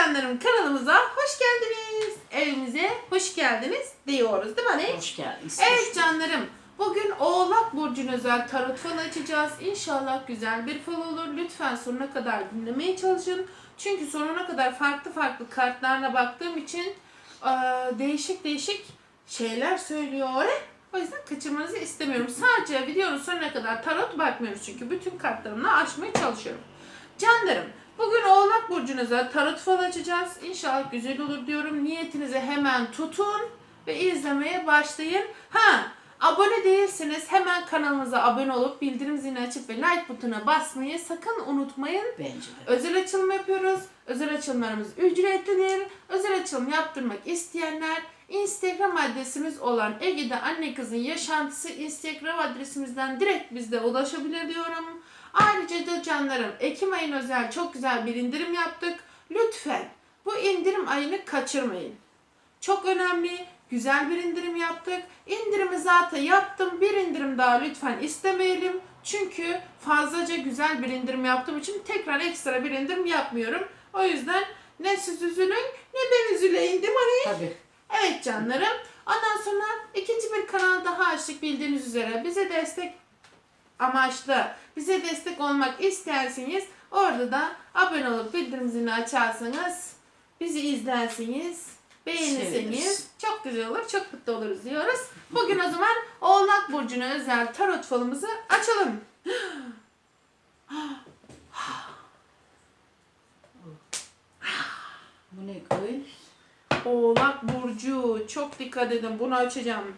canlarım kanalımıza hoş geldiniz. Evimize hoş geldiniz diyoruz değil mi anne? Hoş geldiniz. Evet canlarım. Bugün Oğlak Burcu'na özel tarot falı açacağız. İnşallah güzel bir fal olur. Lütfen sonuna kadar dinlemeye çalışın. Çünkü sonuna kadar farklı farklı kartlarına baktığım için değişik değişik şeyler söylüyor. O yüzden kaçırmanızı istemiyorum. Sadece videonun sonuna kadar tarot bakmıyoruz çünkü bütün kartlarımla açmaya çalışıyorum. Canlarım, bugün Oğlak Burcu'na özel tarot falı açacağız. İnşallah güzel olur diyorum. Niyetinizi hemen tutun ve izlemeye başlayın. Ha, abone değilseniz hemen kanalımıza abone olup bildirim zilini açıp ve like butonuna basmayı sakın unutmayın. Bence de. Özel açılım yapıyoruz. Özel açılımlarımız ücretlidir. Özel açılım yaptırmak isteyenler Instagram adresimiz olan Ege'de Anne Kızın Yaşantısı Instagram adresimizden direkt bizde ulaşabilir diyorum. Ayrıca da canlarım Ekim ayın özel çok güzel bir indirim yaptık. Lütfen bu indirim ayını kaçırmayın. Çok önemli. Güzel bir indirim yaptık. İndirimi zaten yaptım. Bir indirim daha lütfen istemeyelim. Çünkü fazlaca güzel bir indirim yaptığım için tekrar ekstra bir indirim yapmıyorum. O yüzden ne siz üzülün ne ben üzüleyim değil mi hani? Tabii. Evet canlarım. Ondan sonra ikinci bir kanal daha açtık bildiğiniz üzere. Bize destek amaçlı, bize destek olmak isterseniz orada da abone olup bildirim zilini açarsanız, bizi izlersiniz, beğenirseniz Seviniriz. çok güzel olur, çok mutlu oluruz diyoruz. Bugün o zaman Oğlak Burcu'na özel tarot falımızı açalım. Bu ne koy? Oğlak Burcu. Çok dikkat edin. Bunu açacağım.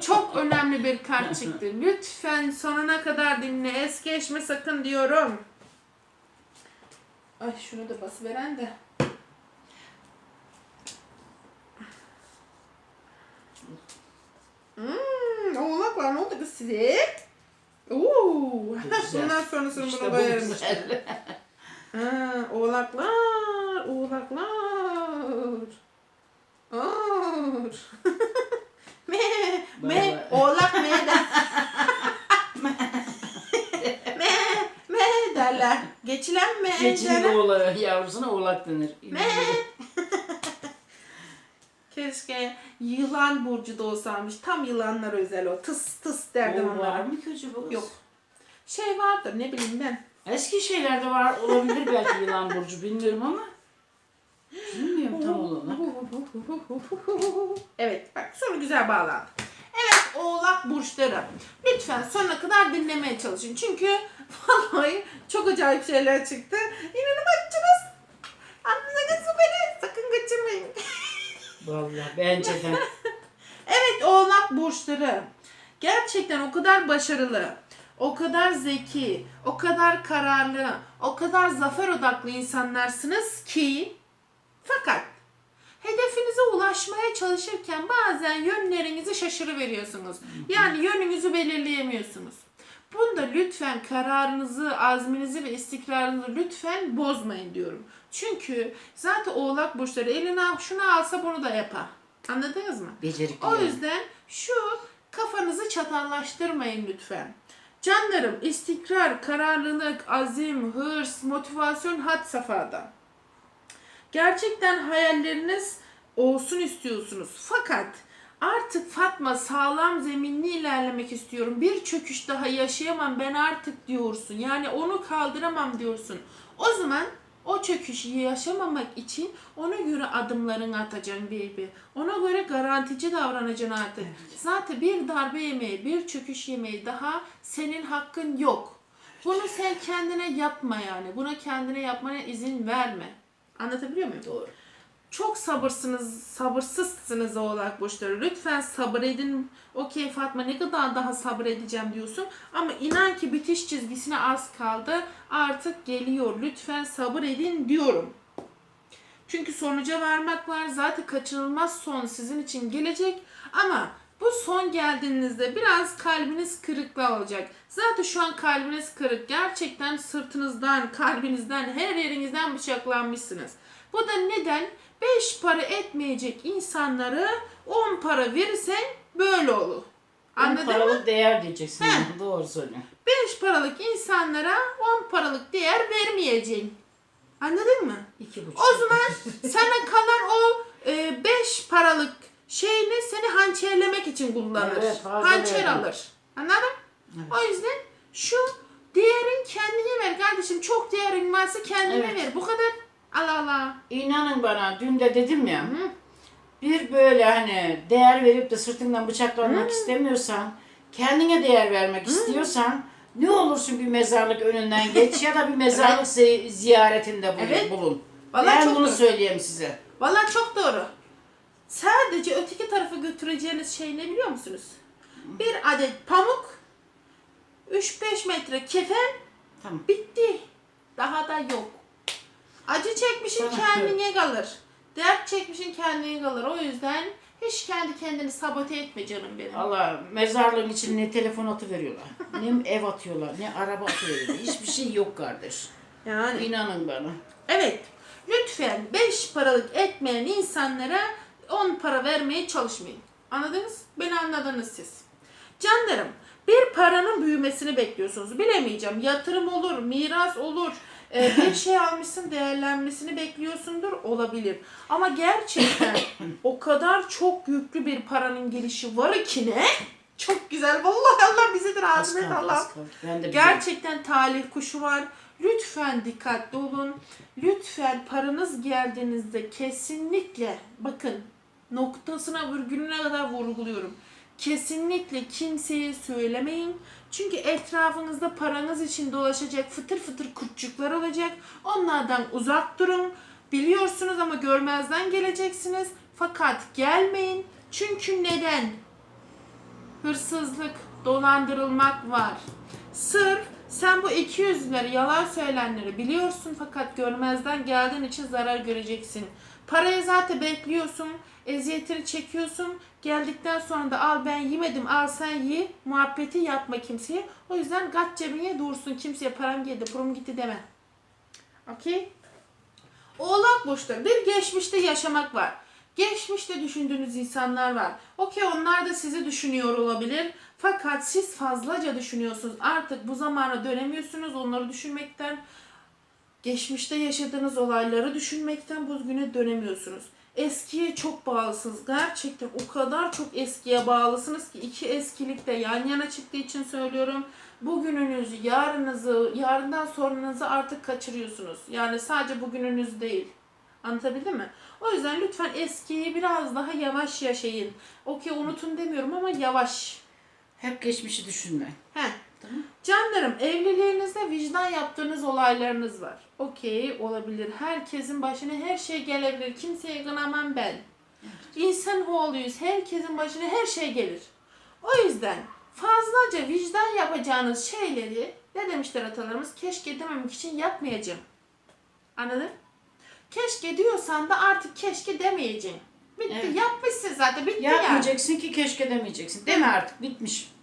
Çok önemli bir kart çıktı. Lütfen sonuna kadar dinle. Es geçme sakın diyorum. Ay şunu da basıveren de. Hmm, oğlak var. Ne oldu kız size? Oo. Bundan sonrasını İşte buna bu koyarım. güzel. Ha, oğlaklar, oğlaklar. Or. me, me, Vallahi. oğlak me de. me, me derler. Geçilen me Geçinin derler. oğlağı, yavrusuna oğlak denir. Keşke yılan burcu da olsaymış. Tam yılanlar özel o. Tıs tıs derdim O var onlara. mı kız? Yok. Şey vardır ne bileyim ben. Eski şeylerde var olabilir belki yılan burcu bilmiyorum ama. Bilmiyorum tam olarak. Evet bak soru güzel bağlandı. Evet oğlak burçları. Lütfen sonuna kadar dinlemeye çalışın. Çünkü vallahi çok acayip şeyler çıktı. İnanamayacaksınız. Anladınız beni? Sakın kaçırmayın. Vallahi bence de. Evet oğlak burçları. Gerçekten o kadar başarılı, o kadar zeki, o kadar kararlı, o kadar zafer odaklı insanlarsınız ki fakat hedefinize ulaşmaya çalışırken bazen yönlerinizi şaşırıveriyorsunuz. Yani yönünüzü belirleyemiyorsunuz. Bunda lütfen kararınızı, azminizi ve istikrarınızı lütfen bozmayın diyorum. Çünkü zaten oğlak burçları eline al, şunu alsa bunu da yapar. Anladınız mı? Becerikli. O yani. yüzden şu kafanızı çatallaştırmayın lütfen. Canlarım istikrar, kararlılık, azim, hırs, motivasyon had safhada. Gerçekten hayalleriniz olsun istiyorsunuz. Fakat artık Fatma sağlam zeminli ilerlemek istiyorum. Bir çöküş daha yaşayamam ben artık diyorsun. Yani onu kaldıramam diyorsun. O zaman o çöküşü yaşamamak için ona göre adımlarını atacaksın baby. Ona göre garantici davranacaksın artık. Zaten bir darbe yemeği, bir çöküş yemeği daha senin hakkın yok. Bunu sen kendine yapma yani. Buna kendine yapmana izin verme. Anlatabiliyor muyum? Doğru. Çok sabırsınız, sabırsızsınız oğlak burçları. Lütfen sabır edin. Okey Fatma ne kadar daha sabredeceğim diyorsun. Ama inan ki bitiş çizgisine az kaldı. Artık geliyor. Lütfen sabır edin diyorum. Çünkü sonuca varmak var. Zaten kaçınılmaz son sizin için gelecek. Ama bu son geldiğinizde biraz kalbiniz kırıkla olacak. Zaten şu an kalbiniz kırık. Gerçekten sırtınızdan, kalbinizden, her yerinizden bıçaklanmışsınız. Bu da neden? 5 para etmeyecek insanları 10 para verirsen böyle olur. Anladın Anladın mı? paralık değer diyeceksin. He. Doğru söylüyorsun. 5 paralık insanlara 10 paralık değer vermeyeceksin. Anladın mı? İki buçuk. O zaman sana kalan o 5 paralık şeyini seni hançerlemek için kullanır. Evet, Hançer verdim. alır. Anladın? Evet. O yüzden şu değerin kendine ver kardeşim. Çok değerin varsa kendine Evet. ver. Bu kadar. Allah Allah. İnanın bana dün de dedim ya. Hı. Bir böyle hani değer verip de sırtından bıçaklanmak istemiyorsan, kendine değer vermek istiyorsan ne olursun bir mezarlık önünden geç ya da bir mezarlık zi- ziyaretinde bulun. Evet. bulun. Vallahi ben çok bunu doğru. söyleyeyim size. Vallahi çok doğru. Sadece öteki tarafa götüreceğiniz şey ne biliyor musunuz? Bir adet pamuk, 3-5 metre kefen, Tamam. bitti. Daha da yok. Acı çekmişin kendine kalır. Dert çekmişin kendine kalır. O yüzden hiç kendi kendini sabote etme canım benim. Allah mezarlığın için ne telefon atı veriyorlar, ne ev atıyorlar, ne araba atı veriyorlar. Hiçbir şey yok kardeş. Yani İnanın bana. evet. Lütfen 5 paralık etmeyen insanlara 10 para vermeye çalışmayın. Anladınız? Beni anladınız siz. Canlarım bir paranın büyümesini bekliyorsunuz. Bilemeyeceğim. Yatırım olur, miras olur. E, bir şey almışsın değerlenmesini bekliyorsundur. Olabilir. Ama gerçekten o kadar çok yüklü bir paranın gelişi var ki ne? Çok güzel. Vallahi Allah bizi de razı Az et Allah. Gerçekten talih kuşu var. Lütfen dikkatli olun. Lütfen paranız geldiğinizde kesinlikle bakın noktasına virgülüne kadar vurguluyorum. Kesinlikle kimseye söylemeyin. Çünkü etrafınızda paranız için dolaşacak fıtır fıtır kurtçuklar olacak. Onlardan uzak durun. Biliyorsunuz ama görmezden geleceksiniz. Fakat gelmeyin. Çünkü neden? hırsızlık, dolandırılmak var. Sırf sen bu 200'leri yalan söylenleri biliyorsun fakat görmezden geldiğin için zarar göreceksin. Parayı zaten bekliyorsun, eziyetini çekiyorsun. Geldikten sonra da al ben yemedim al sen ye muhabbeti yapma kimseye. O yüzden gat cebine dursun kimseye param geldi purum gitti deme. Okey? Oğlak burçları bir geçmişte yaşamak var. Geçmişte düşündüğünüz insanlar var. Okey onlar da sizi düşünüyor olabilir. Fakat siz fazlaca düşünüyorsunuz. Artık bu zamana dönemiyorsunuz onları düşünmekten. Geçmişte yaşadığınız olayları düşünmekten bugüne dönemiyorsunuz. Eskiye çok bağlısınız. Gerçekten o kadar çok eskiye bağlısınız ki iki eskilik de yan yana çıktığı için söylüyorum. Bugününüzü, yarınızı, yarından sonranızı artık kaçırıyorsunuz. Yani sadece bugününüz değil. Anlatabildim mi? O yüzden lütfen eskiyi biraz daha yavaş yaşayın. Okey unutun demiyorum ama yavaş. Hep geçmişi düşünme. Heh. Canlarım evliliğinizde vicdan yaptığınız olaylarınız var. Okey olabilir. Herkesin başına her şey gelebilir. Kimseye kınamam ben. İnsan oğluyuz. Herkesin başına her şey gelir. O yüzden fazlaca vicdan yapacağınız şeyleri ne demişler atalarımız? Keşke dememek için yapmayacağım. Anladın? Keşke diyorsan da artık keşke demeyeceğim. Bitti. Evet. Yapmışsın zaten. Bitti yani. Yapmayacaksın ki keşke demeyeceksin. Deme artık bitmiş.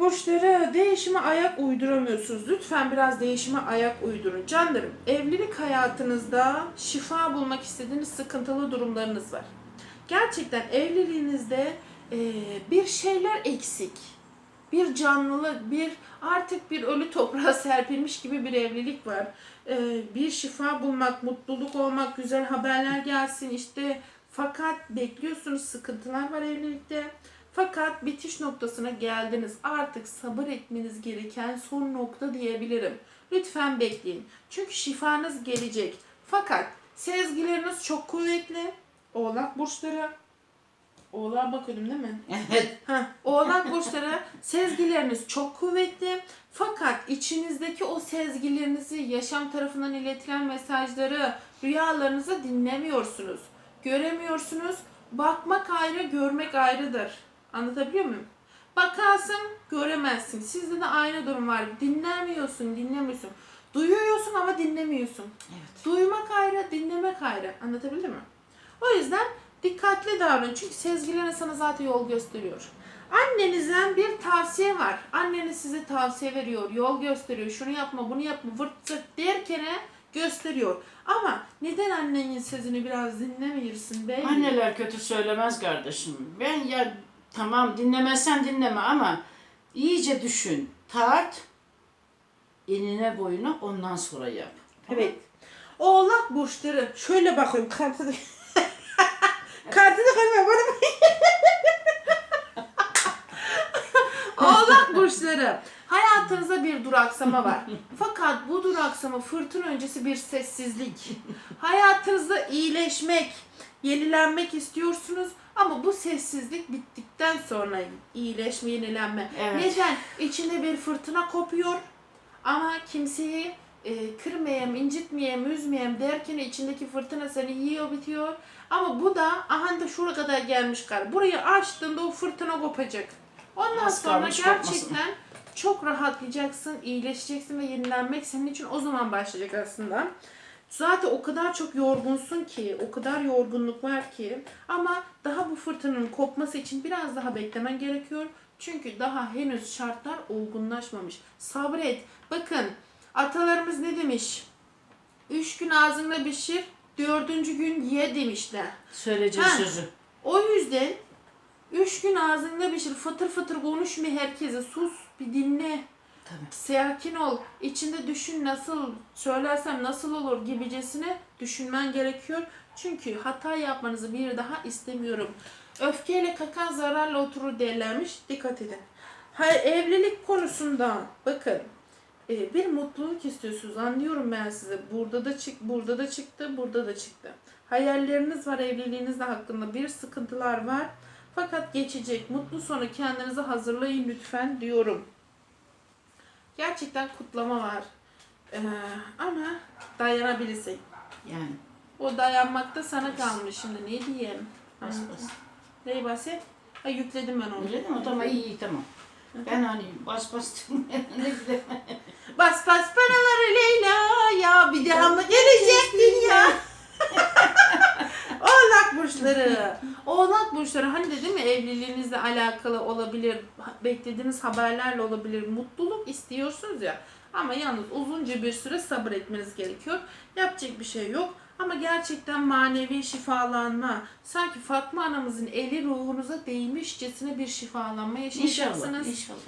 Burçları değişime ayak uyduramıyorsunuz. Lütfen biraz değişime ayak uydurun. Canlarım, evlilik hayatınızda şifa bulmak istediğiniz sıkıntılı durumlarınız var. Gerçekten evliliğinizde eee, bir şeyler eksik. Bir canlılık, bir artık bir ölü toprağa serpilmiş gibi bir evlilik var. Eee, bir şifa bulmak, mutluluk olmak, güzel haberler gelsin işte. Fakat bekliyorsunuz sıkıntılar var evlilikte. Fakat bitiş noktasına geldiniz. Artık sabır etmeniz gereken son nokta diyebilirim. Lütfen bekleyin. Çünkü şifanız gelecek. Fakat sezgileriniz çok kuvvetli. Oğlak burçları. Oğlağa bakıyordum değil mi? Evet. Heh, oğlak burçları sezgileriniz çok kuvvetli. Fakat içinizdeki o sezgilerinizi, yaşam tarafından iletilen mesajları, rüyalarınızı dinlemiyorsunuz. Göremiyorsunuz. Bakmak ayrı, görmek ayrıdır. Anlatabiliyor muyum? Bakarsın, göremezsin. Sizde de aynı durum var. Dinlemiyorsun, dinlemiyorsun. Duyuyorsun ama dinlemiyorsun. Evet. Duymak ayrı, dinlemek ayrı. Anlatabildim mi? O yüzden dikkatli davranın. Çünkü sezgilerin sana zaten yol gösteriyor. Annenizden bir tavsiye var. Anneniz size tavsiye veriyor, yol gösteriyor. Şunu yapma, bunu yapma, vırt zırt derken gösteriyor. Ama neden annenin sözünü biraz dinlemiyorsun bey? Anneler kötü söylemez kardeşim. Ben ya tamam dinlemezsen dinleme ama iyice düşün, tart, enine boyuna ondan sonra yap. Evet. Oğlak burçları. Şöyle bakıyorum kartı da. kartı da koyma bana. Oğlak burçları. Hayatınızda bir duraksama var. Fakat bu duraksama fırtına öncesi bir sessizlik. Hayatınızda iyileşmek, yenilenmek istiyorsunuz ama bu sessizlik bittikten sonra iyileşme, yenilenme. Evet. Neden? İçinde bir fırtına kopuyor ama kimseyi e, kırmayayım, incitmeyeyim, üzmeyeyim derken içindeki fırtına seni yiyor bitiyor. Ama bu da aha da şuraya kadar gelmiş kar. Burayı açtığında o fırtına kopacak. Ondan Az sonra kalmış kopmasın. gerçekten çok rahatlayacaksın, iyileşeceksin ve yenilenmek senin için o zaman başlayacak aslında. Zaten o kadar çok yorgunsun ki, o kadar yorgunluk var ki ama daha bu fırtınanın kopması için biraz daha beklemen gerekiyor. Çünkü daha henüz şartlar olgunlaşmamış. Sabret. Bakın atalarımız ne demiş? Üç gün ağzında pişir, dördüncü gün ye demişler. Söyleyeceğim Ha. sözü. O yüzden üç gün ağzında pişir, fıtır fıtır konuşma herkese. Sus, bir dinle. Tabii. Sakin ol. İçinde düşün nasıl söylersem nasıl olur gibicesine düşünmen gerekiyor. Çünkü hata yapmanızı bir daha istemiyorum. Öfkeyle kakan zararla oturur derlermiş. Dikkat edin. Hayır, evlilik konusunda bakın e, bir mutluluk istiyorsunuz. Anlıyorum ben size. Burada da çık, burada da çıktı, burada da çıktı. Hayalleriniz var evliliğinizle hakkında. Bir sıkıntılar var. Fakat geçecek. Mutlu sonu kendinizi hazırlayın lütfen diyorum. Gerçekten kutlama var. Ee, ama dayanabilirsin. Yani. O dayanmak da sana kalmış şimdi. Ne diyeyim? Bas bas. Neyi bahset? Ha yükledim ben onu. Değil mi? Tamam iyi iyi tamam. Ben hani bas bas ne güzel. Bas bas paraları Leyla ya bir daha mı gelecek dünya? Oğlak burçları. Oğlak burçları hani dedim mi evliliğinizle alakalı olabilir, beklediğiniz haberlerle olabilir, mutluluk istiyorsunuz ya. Ama yalnız uzunca bir süre sabır etmeniz gerekiyor. Yapacak bir şey yok. Ama gerçekten manevi şifalanma, sanki Fatma anamızın eli ruhunuza değmişçesine bir şifalanma yaşayacaksınız. İnşallah. İnşallah.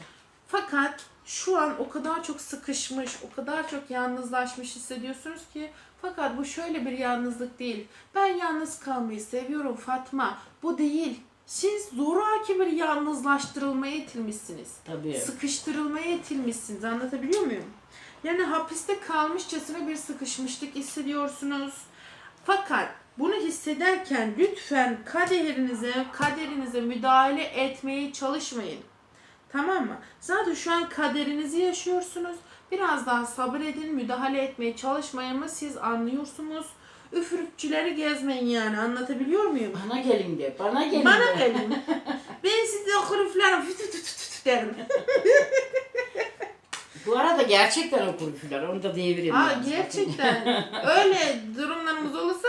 Fakat şu an o kadar çok sıkışmış, o kadar çok yalnızlaşmış hissediyorsunuz ki fakat bu şöyle bir yalnızlık değil. Ben yalnız kalmayı seviyorum Fatma. Bu değil. Siz zoraki bir yalnızlaştırılmaya itilmişsiniz. Tabii. Sıkıştırılmaya itilmişsiniz. Anlatabiliyor muyum? Yani hapiste kalmışçasına bir sıkışmışlık hissediyorsunuz. Fakat bunu hissederken lütfen kaderinize, kaderinize müdahale etmeye çalışmayın. Tamam mı? Zaten şu an kaderinizi yaşıyorsunuz. Biraz daha sabredin, müdahale etmeye çalışmayın mı siz anlıyorsunuz. Üfürükçüleri gezmeyin yani anlatabiliyor muyum? Bana gelin de. Bana gelin Bana de. gelin. ben size fü tü tü tü tü derim. Bu arada gerçekten okur filan. Onu da diyebilirim. Aa, gerçekten öyle durumlarımız olursa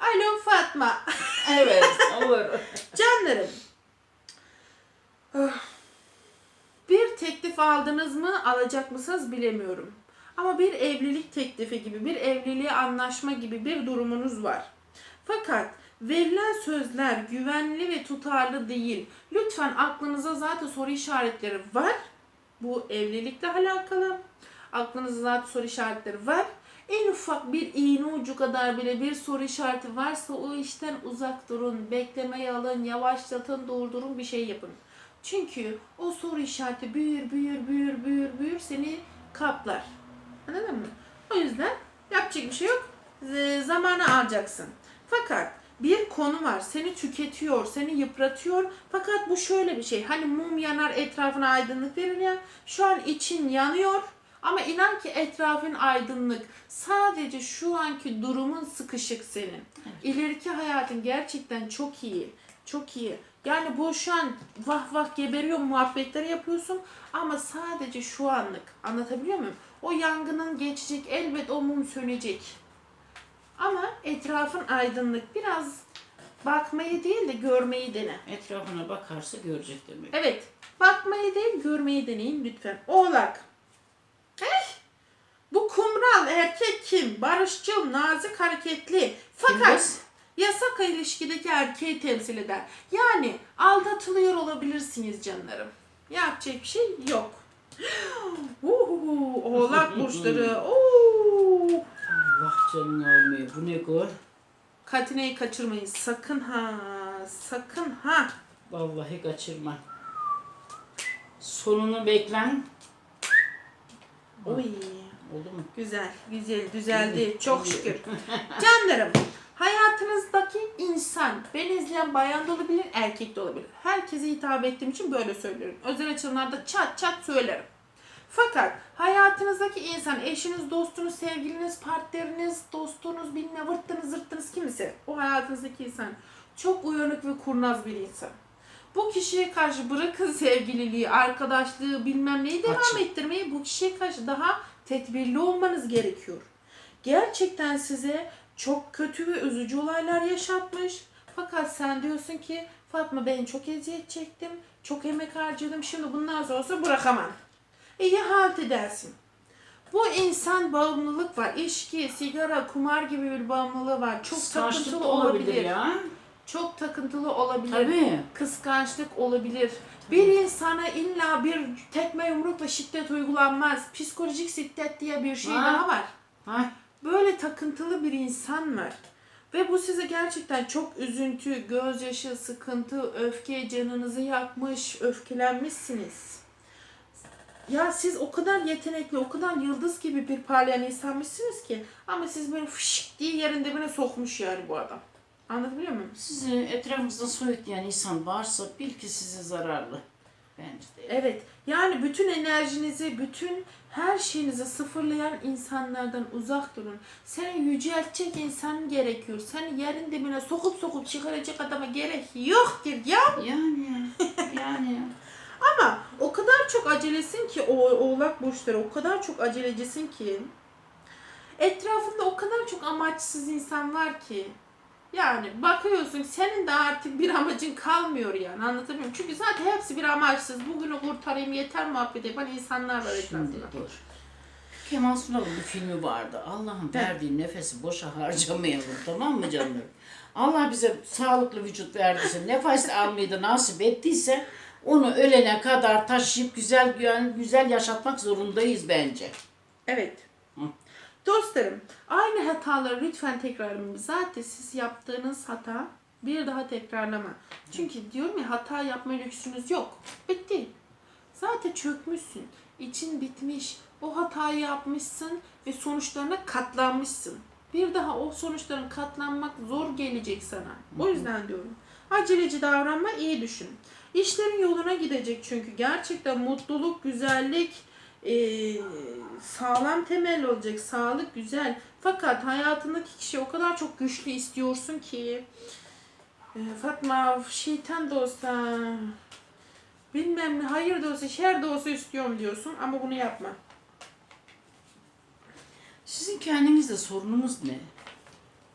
alo Fatma. evet. Olur. Canlarım. Ah. Bir teklif aldınız mı, alacak mısınız bilemiyorum. Ama bir evlilik teklifi gibi, bir evliliğe anlaşma gibi bir durumunuz var. Fakat verilen sözler güvenli ve tutarlı değil. Lütfen aklınıza zaten soru işaretleri var. Bu evlilikle alakalı. Aklınızda zaten soru işaretleri var. En ufak bir iğne ucu kadar bile bir soru işareti varsa o işten uzak durun, beklemeyi alın, yavaşlatın, durdurun, bir şey yapın. Çünkü o soru işareti büyür, büyür, büyür, büyür, büyür seni kaplar. Anladın mı? O yüzden yapacak bir şey yok. Z- Zamanı alacaksın. Fakat bir konu var. Seni tüketiyor, seni yıpratıyor. Fakat bu şöyle bir şey. Hani mum yanar etrafına aydınlık verir ya. Şu an için yanıyor. Ama inan ki etrafın aydınlık. Sadece şu anki durumun sıkışık senin. İleriki hayatın gerçekten çok iyi. Çok iyi. Yani bu şu an vah vah geberiyor muhabbetleri yapıyorsun ama sadece şu anlık. Anlatabiliyor muyum? O yangının geçecek, elbet o mum sönecek. Ama etrafın aydınlık. Biraz bakmayı değil de görmeyi dene. Etrafına bakarsa görecek demek. Evet. Bakmayı değil, görmeyi deneyin lütfen. Oğlak. Eh, bu kumral erkek kim? Barışçıl, nazik, hareketli. Fakat Kimdir? Yasak ilişkideki erkeği temsil eder. Yani aldatılıyor olabilirsiniz canlarım. Yapacak bir şey yok. Uhu, oğlak burçları. Oo. Allah canını almıyor. Bu ne gol? Katineyi kaçırmayın. Sakın ha. Sakın ha. Vallahi kaçırma. Sonunu beklen. Oy. Oldu mu? Güzel, güzel, düzeldi. Çok şükür. Canlarım, hayatınızdaki insan, beni izleyen bayan da olabilir, erkek de olabilir. Herkese hitap ettiğim için böyle söylüyorum. Özel açılımlarda çat çat söylerim. Fakat hayatınızdaki insan, eşiniz, dostunuz, sevgiliniz, partneriniz, dostunuz, bilmem vırttınız, zırttınız kimse. O hayatınızdaki insan çok uyanık ve kurnaz bir insan. Bu kişiye karşı bırakın sevgililiği, arkadaşlığı, bilmem neyi devam Açın. ettirmeyi bu kişiye karşı daha tedbirli olmanız gerekiyor. Gerçekten size çok kötü ve üzücü olaylar yaşatmış. Fakat sen diyorsun ki Fatma ben çok eziyet çektim, çok emek harcadım, şimdi bundan sonrası bırakamam. İyi halt edersin. Bu insan bağımlılık var. İçki, sigara, kumar gibi bir bağımlılığı var. Çok Kıskançlık takıntılı olabilir olabilir. ya. Çok takıntılı olabilir. Tabii. Kıskançlık olabilir. Bir insana illa bir tekme yumrukla şiddet uygulanmaz. Psikolojik şiddet diye bir şey Ha. daha var. Ha, Böyle takıntılı bir insan var. Ve bu size gerçekten çok üzüntü, gözyaşı, sıkıntı, öfke, canınızı yakmış, öfkelenmişsiniz. Ya siz o kadar yetenekli, o kadar yıldız gibi bir parlayan insanmışsınız ki ama siz böyle fışık diye yerin dibine sokmuş yani bu adam. Anlatabiliyor muyum? sizi etrafınızda soyutlayan insan varsa bil ki size zararlı. Bence de. Evet. Yani bütün enerjinizi, bütün her şeyinizi sıfırlayan insanlardan uzak durun. Seni yüceltecek insan gerekiyor. Seni yerin dibine sokup sokup çıkaracak adama gerek yoktur ya. Yani yani. Ama o kadar çok acelesin ki o oğlak burçları o kadar çok acelecisin ki etrafında o kadar çok amaçsız insan var ki yani bakıyorsun senin de artık bir amacın kalmıyor yani anlatabiliyor muyum? Çünkü zaten hepsi bir amaçsız. Bugünü kurtarayım yeter muhabbet yapan insanlar var Şimdi etrafında. dur. Kemal Sunal'ın bir filmi vardı. Allah'ın verdiği nefesi boşa harcamayalım tamam mı canlarım? Allah bize sağlıklı vücut verdiyse, nefes almayı da nasip ettiyse onu ölene kadar taşıyıp güzel güzel yaşatmak zorundayız bence. Evet. Dostlarım, aynı hataları lütfen tekrarlamayın. Zaten siz yaptığınız hata bir daha tekrarlama. Çünkü diyorum ya hata yapma lüksünüz yok. Bitti. Zaten çökmüşsün. İçin bitmiş. O hatayı yapmışsın ve sonuçlarına katlanmışsın. Bir daha o sonuçların katlanmak zor gelecek sana. O yüzden diyorum. Aceleci davranma, iyi düşün. İşlerin yoluna gidecek çünkü gerçekten mutluluk, güzellik, eee, sağlam temel olacak. Sağlık güzel. Fakat hayatındaki kişi o kadar çok güçlü istiyorsun ki e, Fatma şeytan da olsa bilmem ne hayır da olsa şer de olsa istiyorum diyorsun ama bunu yapma. Sizin kendinizde sorununuz ne?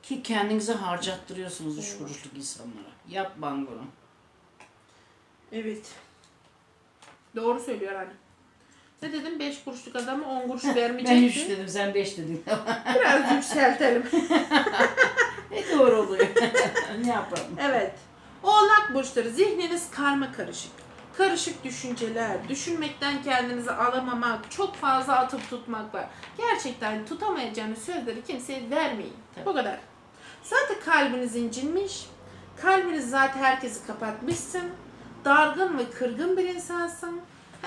Ki kendinize harcattırıyorsunuz üç kuruşluk insanlara. Yapmayın bunu. Evet. Doğru söylüyor anne. Ne dedim? 5 kuruşluk adamı 10 kuruş vermeyecek. Ben üç dedim, sen beş dedin. Biraz yükseltelim. ne doğru oluyor. ne yapalım? Evet. Oğlak burçları zihniniz karma karışık. Karışık düşünceler, düşünmekten kendinizi alamamak, çok fazla atıp tutmak var. Gerçekten tutamayacağınız sözleri kimseye vermeyin. Tabii. Bu kadar. Zaten kalbiniz incinmiş. Kalbiniz zaten herkesi kapatmışsın. Dargın ve kırgın bir insansın.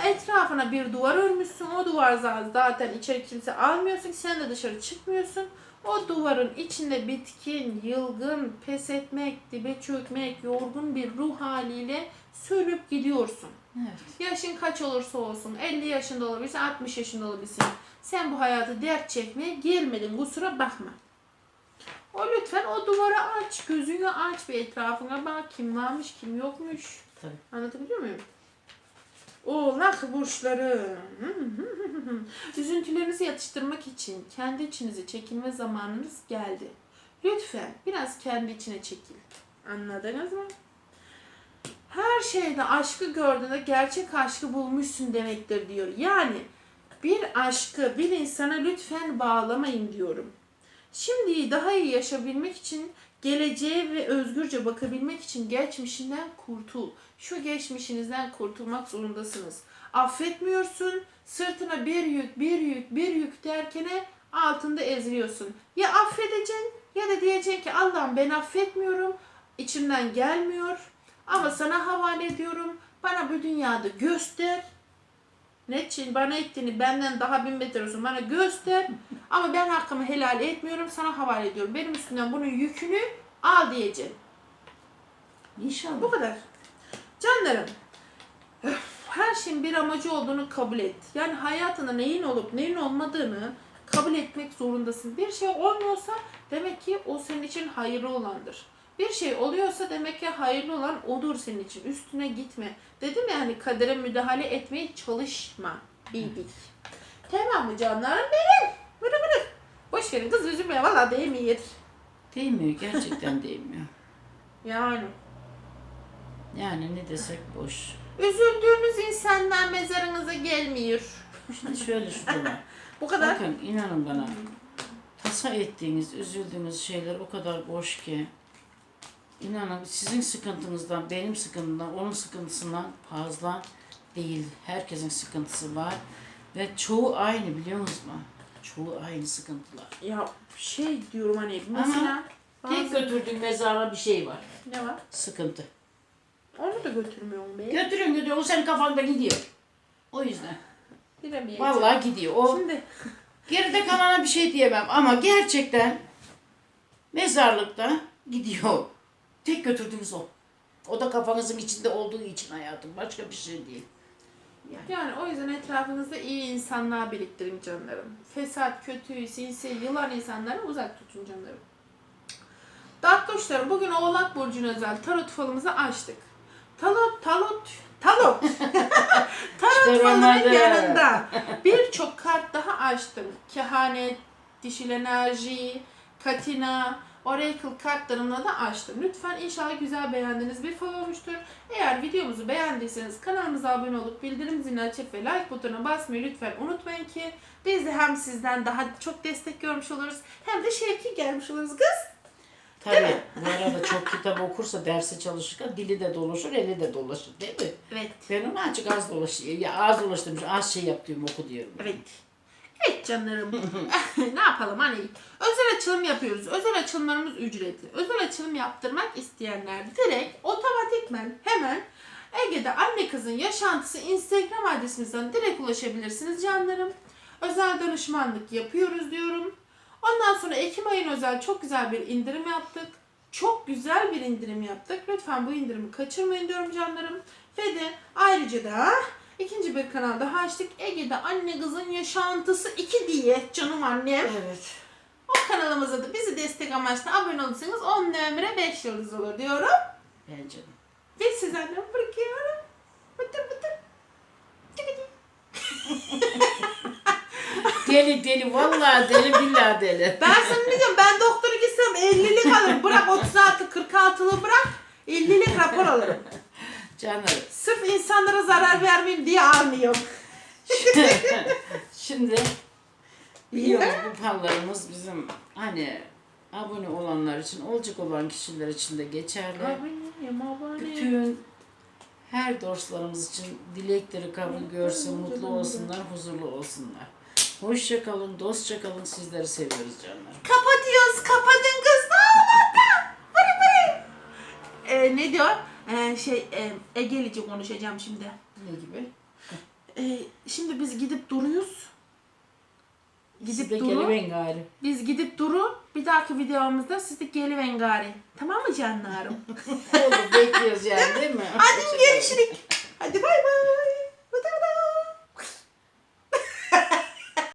Etrafına bir duvar örmüşsün. O duvar zaten içeri kimse almıyorsun. Sen de dışarı çıkmıyorsun. O duvarın içinde bitkin, yılgın, pes etmek, dibe çökmek, yorgun bir ruh haliyle sürüp gidiyorsun. Evet. Yaşın kaç olursa olsun, 50 yaşında olabilirsin, 60 yaşında olabilirsin. Sen bu hayatı dert çekmeye gelmedin, kusura bakma. O lütfen o duvara aç, gözünü aç bir etrafına bak kim varmış, kim yokmuş. Tabii. Anlatabiliyor muyum? Oğlak burçları. Üzüntülerinizi yatıştırmak için kendi içinize çekilme zamanınız geldi. Lütfen biraz kendi içine çekil. Anladınız mı? Her şeyde aşkı gördüğünde gerçek aşkı bulmuşsun demektir diyor. Yani bir aşkı bir insana lütfen bağlamayın diyorum. Şimdiyi daha iyi yaşayabilmek için geleceğe ve özgürce bakabilmek için geçmişinden kurtul. Şu geçmişinizden kurtulmak zorundasınız. Affetmiyorsun, sırtına bir yük, bir yük, bir yük derkene altında eziliyorsun. Ya affedeceksin ya da diyeceksin ki Allah'ım ben affetmiyorum. içimden gelmiyor. Ama sana havale ediyorum. Bana bu dünyada göster. Ne için bana ettiğini benden daha bin beter olsun bana göster. Ama ben hakkımı helal etmiyorum. Sana havale ediyorum. Benim üstümden bunun yükünü al diyeceksin. İnşallah. Bu kadar. Canlarım. Her şeyin bir amacı olduğunu kabul et. Yani hayatında neyin olup neyin olmadığını kabul etmek zorundasın. Bir şey olmuyorsa demek ki o senin için hayırlı olandır. Bir şey oluyorsa demek ki hayırlı olan odur senin için. Üstüne gitme. Dedim ya hani kadere müdahale etmeye çalışma. Bil bil. Tamam mı canlarım benim? Bırı bırı. Boş verin kız üzülmeye valla değmiyor. Değmiyor. Gerçekten değmiyor. Yani. Yani ne desek boş. Üzüldüğünüz insanlar mezarınıza gelmiyor. Şimdi şöyle şu da var. Bu kadar. Bakın inanın bana. Tasa ettiğiniz, üzüldüğünüz şeyler o kadar boş ki. İnanın sizin sıkıntınızdan, benim sıkıntımdan, onun sıkıntısından fazla değil. Herkesin sıkıntısı var. Ve çoğu aynı biliyor musunuz? Çoğu aynı sıkıntılar. Ya şey diyorum hani mesela Tek bazı- götürdüğün mezara bir şey var. ne var? Sıkıntı. Onu da götürmüyorum be. Götürün gidiyor. O senin kafanda gidiyor. O yüzden. Bilemeyeceğim. Vallahi gidiyor. O Şimdi geride kalana bir şey diyemem ama gerçekten mezarlıkta gidiyor. Tek götürdüğünüz o. O da kafanızın içinde olduğu için hayatım. Başka bir şey değil. yani o yüzden etrafınızda iyi insanlar biriktirin canlarım. Fesat, kötü, sinsi, yılan insanları uzak tutun canlarım. Daktoşlarım bugün Oğlak Burcu'na özel tarot falımızı açtık. Tarot, tarot, tarot. tarot falının yanında birçok kart daha açtım. Kehanet, dişil enerji, katina, oracle kartlarımla da açtım. Lütfen inşallah güzel beğendiğiniz bir fal olmuştur. Eğer videomuzu beğendiyseniz kanalımıza abone olup bildirim zilini açıp ve like butonuna basmayı lütfen unutmayın ki biz de hem sizden daha çok destek görmüş oluruz hem de şevki gelmiş oluruz kız. Tabii bu arada çok kitap okursa derse çalışırken dili de dolaşır, eli de dolaşır değil mi? Evet. Ben onu açık az dolaşıyor. Ya az dolaştırmış, az şey yap diyorum oku diyorum. Evet. Evet canlarım. ne yapalım hani özel açılım yapıyoruz. Özel açılımlarımız ücretli. Özel açılım yaptırmak isteyenler direkt otomatikmen hemen Ege'de anne kızın yaşantısı Instagram adresimizden direkt ulaşabilirsiniz canlarım. Özel danışmanlık yapıyoruz diyorum. Ondan sonra Ekim ayın özel çok güzel bir indirim yaptık. Çok güzel bir indirim yaptık. Lütfen bu indirimi kaçırmayın diyorum canlarım. Ve de ayrıca da ikinci bir kanal daha açtık. Ege'de anne kızın yaşantısı 2 diye canım annem. Evet. O kanalımıza da bizi destek amaçlı abone olursanız 10 numara 5 yıldız olur diyorum. Bence de. Ve sizlerden bırakıyorum. Bıtır bıtır. Deli deli vallahi deli billahi deli. Ben sana ne diyorum ben doktora gitsem 50'lik alırım. Bırak 36 46'lı bırak 50'lik rapor alırım. Canlarım. Sırf insanlara zarar vermeyeyim diye almıyorum. Şimdi biliyoruz bu fallarımız bizim hani abone olanlar için, olacak olan kişiler için de geçerli. Aboneyim abone. Bütün her dostlarımız için dilekleri kabul görsün, mutlu olsunlar, huzurlu olsunlar. Hoşça kalın, dostça kalın. Sizleri seviyoruz canlar. Kapatıyoruz kapatın kız ne oldu? Vırı vırı. Ee, ne diyor? Ee, şey e, Egelice konuşacağım şimdi. Ne gibi? Ee, şimdi biz gidip duruyoruz. Siz Gidip de duru. gari. Biz gidip duru. Bir dahaki videomuzda siz de geliverin gari. Tamam mı canlarım? Olur bekliyoruz yani değil mi? Hadi görüşürüz. Hadi bay bay.